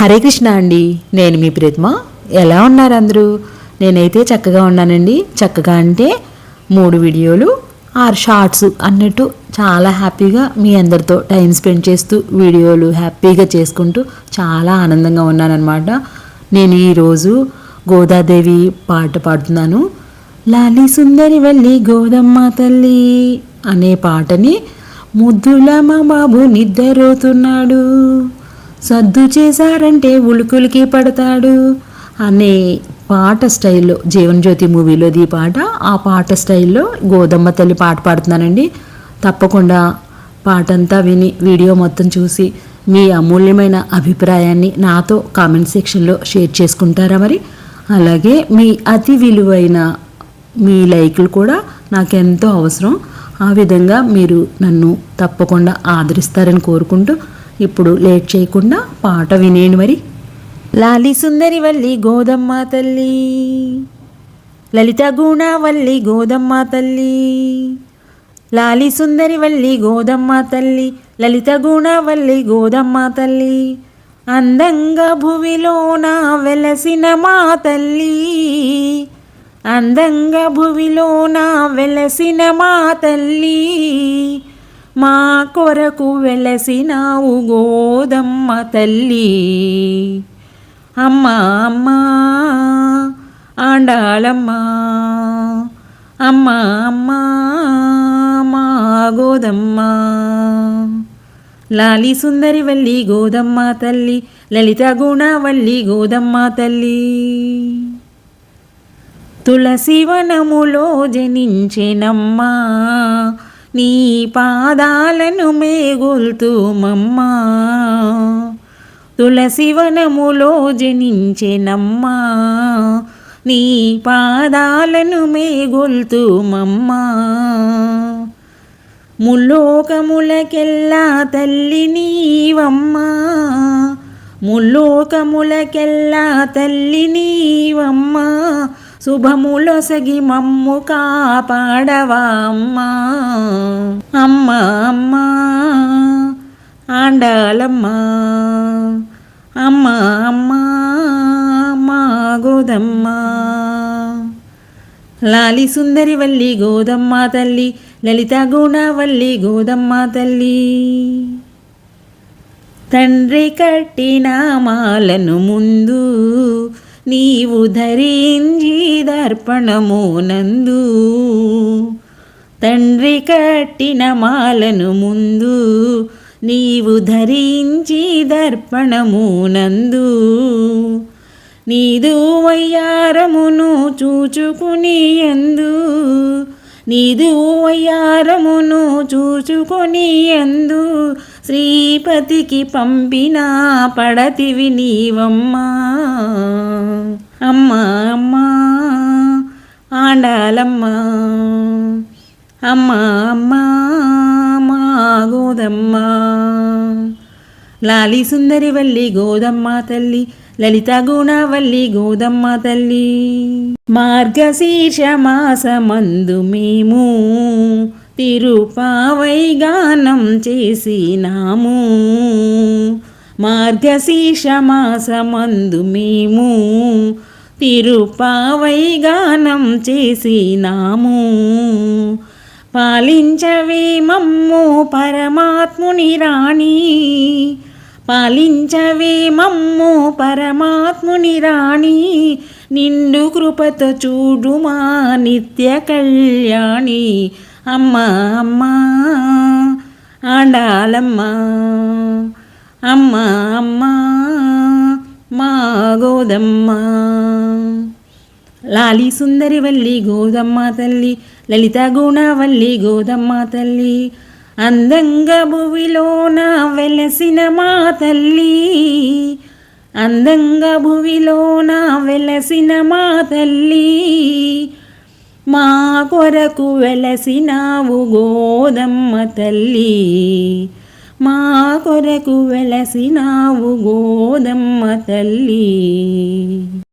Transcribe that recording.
హరే కృష్ణ అండి. నేను మీ ప్రతిమ. ఎలా ఉన్నారు అందరూ? నేనైతే చక్కగా ఉన్నానండి. చక్కగా అంటే మూడు వీడియోలు ఆరు షార్ట్స్ అన్నట్టు చాలా హ్యాపీగా మీ అందరితో టైం స్పెండ్ చేస్తూ వీడియోలు హ్యాపీగా చేసుకుంటూ చాలా ఆనందంగా ఉన్నానన్నమాట. నేను ఈరోజు గోదాదేవి పాట పాడుతున్నాను. లాలి సుందరి వల్లి గోదమ్మ తల్లి అనే పాటని ముద్దులమ్మ బాబు నిద్రపోతున్నాడు సద్దు చేశారంటే ఉలుకులికి పడతాడు అనే పాట స్టైల్లో జీవన్ జ్యోతి మూవీలోది ఈ పాట. ఆ పాట స్టైల్లో గోదమ్మ తల్లి పాట పాడుతున్నానండి. తప్పకుండా పాటంతా విని వీడియో మొత్తం చూసి మీ అమూల్యమైన అభిప్రాయాన్ని నాతో కామెంట్ సెక్షన్లో షేర్ చేసుకుంటారా మరి? అలాగే మీ అతి విలువైన మీ లైకులు కూడా నాకెంతో అవసరం. ఆ విధంగా మీరు నన్ను తప్పకుండా ఆదరిస్తారని కోరుకుంటూ ఇప్పుడు లేట్ చేయకుండా పాట వినేయండి మరి. లాలి సుందరి వల్లి గోదమ్మ తల్లి. లలిత గుణవల్లి గోదమ్మ తల్లి. లాలి సుందరి వల్లి గోదమ్మ తల్లి. లలిత గుణవల్లి గోదమ్మ తల్లి. అందంగా భువిలోన వెలసిన మా తల్లి. అందంగా భువిలోన వెలసిన మా తల్లి. మా కొరకు వెలసినావు గోదమ్మ తల్లి. అమ్మ అమ్మ ఆండాళమ్మ అమ్మ అమ్మ మా గోదమ్మ. లాలి సుందరి వల్లి గోదమ్మ తల్లి లలిత గుణవల్లి గోదమ్మ తల్లి. తులసివనములో జనించినమ్మా నీ పాదాలను మేగొల్తుమమ్మా. తులసివనములో జనించెనమ్మా. నీ పాదాలను మేగొల్తుమమ్మా. ముల్లోకములకెల్లా తల్లి నీవమ్మా. ముల్లోకములకెల్లా తల్లి నీవమ్మా. శుభములొసగి మమ్ము కాపాడవా అమ్మా అమ్మ అమ్మ ఆండాలమ్మ అమ్మ అమ్మ మా గోదమ్మ లాలి సుందరి వల్లి గోదమ్మ తల్లి లలిత గుణవల్లి గోదమ్మ తల్లి. తండ్రి కట్టిన మాలను ముందు నీవు ధరించి దర్పణము నందు తండ్రి కట్టిన మాలను ముందు నీవు ధరించి దర్పణము నందు. నీదు వయ్యారమును చూచుకుని ఎందు నీదు వయ్యారమును చూచుకొని ఎందు శ్రీపతికి పంపిన పడతివి నీవమ్మా. అమ్మా అమ్మా ఆండాలమ్మా. అమ్మా అమ్మా మా గోదమ్మ లాలి సుందరి వల్లి గోదమ్మ తల్లి. లలిత గుణవల్లి గోదమ్మ తల్లి. మార్గశీర్ష మాసమందు మేము తిరుపావై గానం చేసినాము మార్గశీర్ష మాసమందు మేము తిరుపావై గానం చేసినాము పాలించవే మమ్ము పరమాత్ముని రాణి. పాలించవే మమ్ము పరమాత్ముని రాణి. నిండు కృపతో చూడుమా నిత్య కళ్యాణి. అమ్మ అమ్మ ఆండాలమ్మ అమ్మ అమ్మ మా గోదమ్మ. లాలి సుందరి వల్లి గోదమ్మ తల్లి లలిత గుణవల్లి గోదమ్మ తల్లి. అందంగా భువిలోన వెలసిన మా తల్లి. అందంగా భువిలోన వెలసిన మా తల్లి. మా కొరకు వెలసినావు గోదమ్మ తల్లి. మా కొరకు వెలసినావు గోదమ్మ తల్లి.